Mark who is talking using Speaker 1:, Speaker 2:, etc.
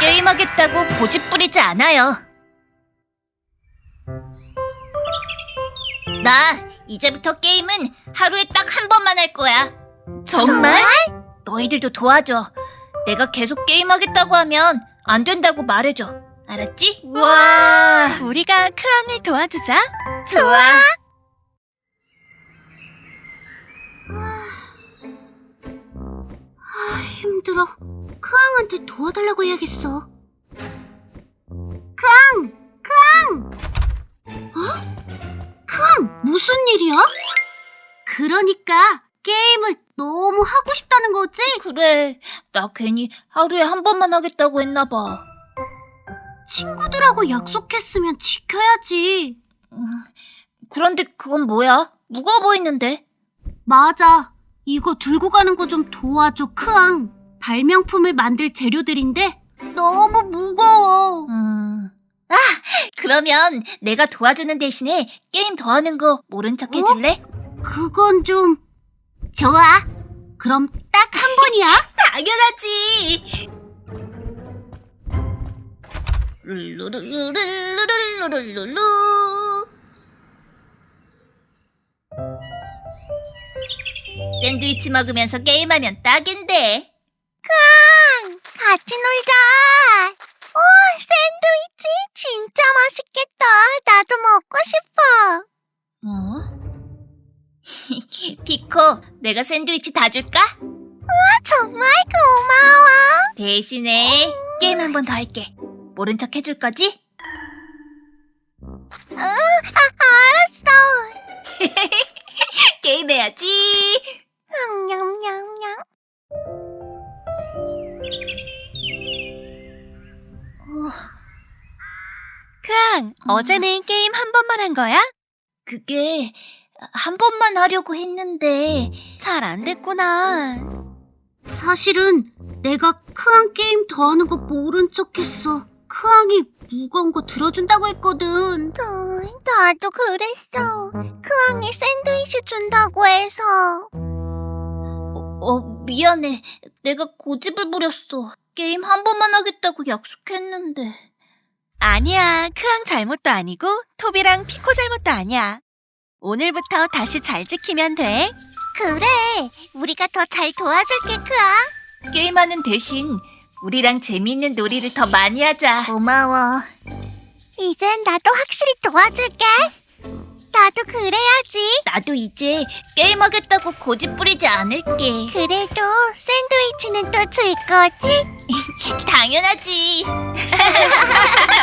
Speaker 1: 게임하겠다고 고집 부리지 않아요. 나 이제부터 게임은 하루에 딱 한 번만 할 거야. 정말? 너희들도 도와줘. 내가 계속 게임하겠다고 하면 안 된다고 말해줘. 알았지?
Speaker 2: 와, 우리가 크앙을 도와주자.
Speaker 1: 좋아.
Speaker 3: 힘들어. 크앙한테 도와달라고 해야겠어. 크앙! 크앙! 어? 크앙, 무슨 일이야? 그러니까 게임을 너무 하고 싶다는 거지?
Speaker 1: 그래. 나 괜히 하루에 한 번만 하겠다고 했나 봐.
Speaker 3: 친구들하고 약속했으면 지켜야지.
Speaker 1: 음, 그런데 그건 뭐야? 무거워 보이는데?
Speaker 3: 맞아. 이거 들고 가는 거 좀 도와줘, 크앙. 발명품을 만들 재료들인데 너무 무거워.
Speaker 1: 음. 아, 그러면 내가 도와주는 대신에 게임 더 하는 거 모른 척 해줄래?
Speaker 3: 그건 좀 좋아. 그럼 딱 한 번이야.
Speaker 1: 당연하지. 룰루루루루루루루루 샌드위치 먹으면서 게임하면 딱인데.
Speaker 3: 같이 놀자. 오, 샌드위치 진짜 맛있겠다. 나도 먹고 싶어.
Speaker 1: 어? 피코, 내가 샌드위치 다 줄까?
Speaker 3: 정말 고마워.
Speaker 1: 대신에 게임 한 번 더 할게. 모른 척 해줄 거지?
Speaker 3: 알았
Speaker 2: 크앙, 어제는 게임 한 번만 한 거야?
Speaker 1: 그게 한 번만 하려고 했는데
Speaker 2: 잘 안 됐구나.
Speaker 3: 사실은 내가 크앙 게임 더 하는 거 모른 척했어. 크앙이 무거운 거 들어준다고 했거든. 나도 그랬어. 크앙이 샌드위치 준다고 해서.
Speaker 1: 어 미안해. 내가 고집을 부렸어. 게임 한 번만 하겠다고 약속했는데.
Speaker 2: 아니야, 크앙 잘못도 아니고 토비랑 피코 잘못도 아니야. 오늘부터 다시 잘 지키면 돼.
Speaker 3: 그래. 우리가 더 잘 도와줄게, 크앙.
Speaker 1: 게임하는 대신 우리랑 재미있는 놀이를 더 많이 하자.
Speaker 3: 고마워. 이젠 나도 확실히 도와줄게. 나도 그래야지.
Speaker 1: 나도 이제 게임하겠다고 고집 부리지 않을게.
Speaker 3: 그래도 샌드위치는 또 줄 거지?
Speaker 1: 당연하지.